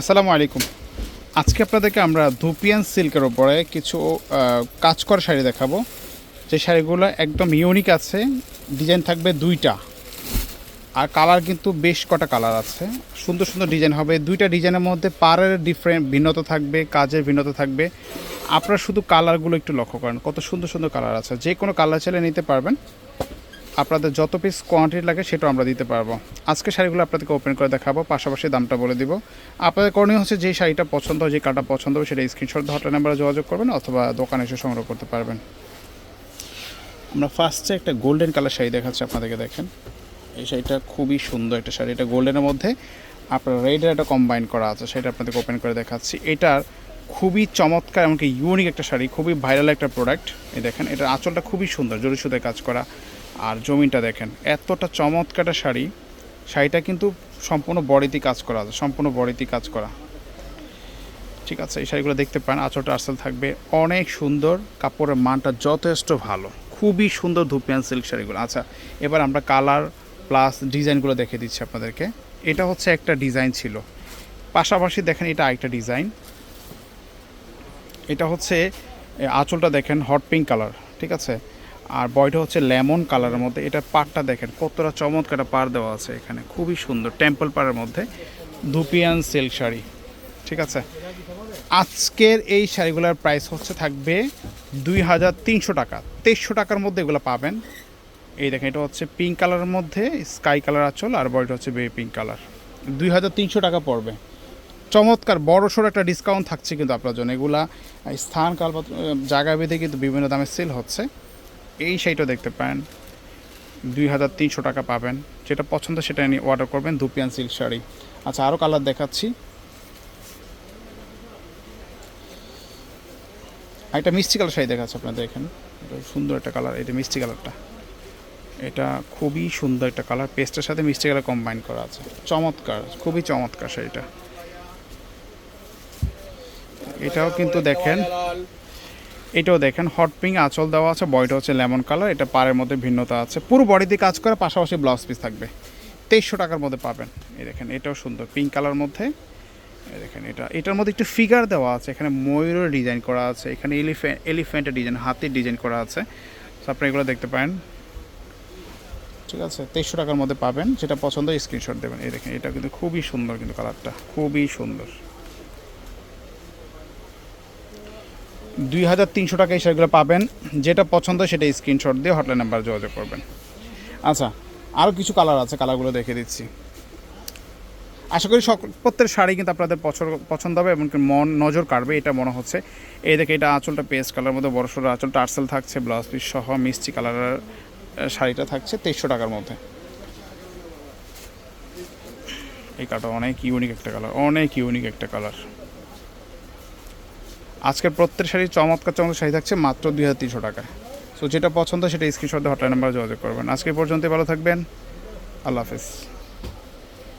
আসসালামু আলাইকুম। আজকে আপনাদেরকে আমরা ধুপিয়ান সিল্কের ওপরে কিছু কাজ করা শাড়ি দেখাবো। যে শাড়িগুলো একদম ইউনিক আছে, ডিজাইন থাকবে দুইটা। আর কালার কিন্তু বেশ কটা কালার আছে। সুন্দর সুন্দর ডিজাইন হবে। দুইটা ডিজাইনের মধ্যে পারের ডিফারেন্ট ভিন্নতা থাকবে, কাজের ভিন্নতা থাকবে। আপনারা শুধু কালারগুলো একটু লক্ষ্য করেন, কত সুন্দর সুন্দর কালার আছে। যে কোনো কালার চাইলে নিতে পারবেন। আপনাদের যত পিস কোয়ান্টিটি লাগে সেটাও আমরা দিতে পারব। আজকে শাড়িগুলো আপনাদেরকে ওপেন করে দেখাবো, পাশাপাশি দামটা বলে দিব। আপনাদের করণীয় হচ্ছে যে শাড়িটা পছন্দ হয়, যে কাটা পছন্দ হবে সেটা স্ক্রিনশট হটলাইন নাম্বারে যোগাযোগ করবেন অথবা দোকানে এসে সংগ্রহ করতে পারবেন। আমরা ফার্স্টে একটা গোল্ডেন কালার শাড়ি দেখাচ্ছি আপনাদেরকে, দেখেন। এই শাড়িটা খুবই সুন্দর একটা শাড়ি। এটা গোল্ডেনের মধ্যে আপনার রেডের একটা কম্বাইন করা আছে, সেটা আপনাদেরকে ওপেন করে দেখাচ্ছি। এটার খুবই চমৎকার এমনকি ইউনিক একটা শাড়ি, খুবই ভাইরাল একটা প্রোডাক্ট এই দেখেন, এটার আঁচলটা খুবই সুন্দর জরি সুতায় কাজ করা। আর জমিনটা দেখেন, এতটা চমৎকার শাড়ি, শাড়িটা কিন্তু সম্পূর্ণ বডিতে কাজ করা আছে, সম্পূর্ণ বডিতে কাজ করা। ঠিক আছে, এই শাড়িগুলো দেখতে পান আঁচলটা আর্সেল থাকবে। অনেক সুন্দর, কাপড়ের মানটা যথেষ্ট ভালো, খুবই সুন্দর ধুপিয়ান সিল্ক শাড়িগুলো। আচ্ছা এবার আমরা কালার প্লাস ডিজাইনগুলো দেখে দিচ্ছি আপনাদেরকে। এটা হচ্ছে একটা ডিজাইন ছিল। পাশাপাশি দেখেন এটা আরেকটা ডিজাইন এটা হচ্ছে আঁচলটা দেখেন হট পিঙ্ক কালার ঠিক আছে? আর বয়টা হচ্ছে লেমন কালারের মধ্যে। এটা পাড়টা দেখেন, কতটা চমৎকার পাড় দেওয়া আছে এখানে। খুবই সুন্দর টেম্পল পাড়ের মধ্যে। ধুপিয়ান সিল্ক শাড়ি, ঠিক আছে? আজকের এই শাড়িগুলোর প্রাইস হচ্ছে থাকবে দুই হাজার তিনশো টাকা। তেইশশো টাকার মধ্যে এগুলো পাবেন। এই দেখেন, এটা হচ্ছে পিঙ্ক কালারের মধ্যে স্কাই কালার আচল, আর বয়টা হচ্ছে বেবি পিঙ্ক কালার দুই হাজার তিনশো টাকা পড়বে। চমৎকার বড় সড়ো একটা ডিসকাউন্ট থাকছে কিন্তু আপনার জন্য। এগুলা স্থান কাল জায়গা ভেদে কিন্তু বিভিন্ন দামে সেল হচ্ছে। এই শাড়িটা দেখতে পান দুই হাজার তিনশো টাকা পাবেন। যেটা পছন্দ সেটা নিয়ে অর্ডার করবেন দুপিয়ান সিল্ক শাড়ি। আচ্ছা আরও কালার দেখাচ্ছি। একটা মিষ্টি কালার শাড়ি দেখাচ্ছে আপনাদের এখানে। সুন্দর একটা কালার এটা মিষ্টি কালারটা এটা খুবই সুন্দর একটা কালার পেস্টের সাথে মিষ্টি কালার কম্বাইন করা আছে। চমৎকার, খুবই চমৎকার শাড়িটা। এটাও কিন্তু দেখেন। এটাও দেখেন হট পিঙ্ক আঁচল দেওয়া আছে, বডিটা হচ্ছে লেমন কালার এটা পাড়ের মধ্যে ভিন্নতা আছে। পুরো বডিতে কাজ করে, পাশাপাশি ব্লাউজ পিস থাকবে। তেইশশো টাকার মধ্যে পাবেন। এই দেখেন, এটাও সুন্দর পিঙ্ক কালার মধ্যে। দেখেন, এটা, এটার মধ্যে একটু ফিগার দেওয়া আছে, এখানে ময়ূরের ডিজাইন করা আছে, এখানে এলিফ্যান্ট এলিফ্যান্টের ডিজাইন হাতির ডিজাইন করা আছে। তো আপনি এগুলো দেখতে পারেন। ঠিক আছে, তেইশশো টাকার মধ্যে পাবেন, যেটা পছন্দ স্ক্রিনশট দেবেন। এই দেখেন এটা কিন্তু খুবই সুন্দর কিন্তু কালারটা খুবই সুন্দর। দুই হাজার তিনশো টাকা শাড়িগুলো পাবেন। যেটা পছন্দ সেটা স্ক্রিনশট দিয়ে হটলাইন নাম্বার যোগাযোগ করবেন। আচ্ছা আরও কিছু কালার আছে কালারগুলো দেখে দিচ্ছি। আশা করি সক প্রত্যেক শাড়ি কিন্তু আপনাদের পছন্দ- হবে এবং কি মন নজর কাড়বে, এটা মনে হচ্ছে। এই দেখে এটা আঁচলটা পেস্ট কালার মধ্যে বড় সড়ো আঁচল, টার্সেল থাকছে ব্লাউজ পিস সহ মিষ্টি কালারের শাড়িটা থাকছে তেইশশো টাকার মধ্যে। এই কালারটা অনেক ইউনিক একটা কালার অনেক ইউনিক একটা কালার আজকের প্রত্যেক শাড়ি চমৎকার চমৎকার শাড়ি থাকছে মাত্র দুই হাজার তিনশো টাকা সো যেটা পছন্দ সেটা স্ক্রিনশট হটলাইন নাম্বারে যোগাযোগ করবেন। আজকে পর্যন্ত ভালো থাকবেন। আল্লাহ হাফেজ।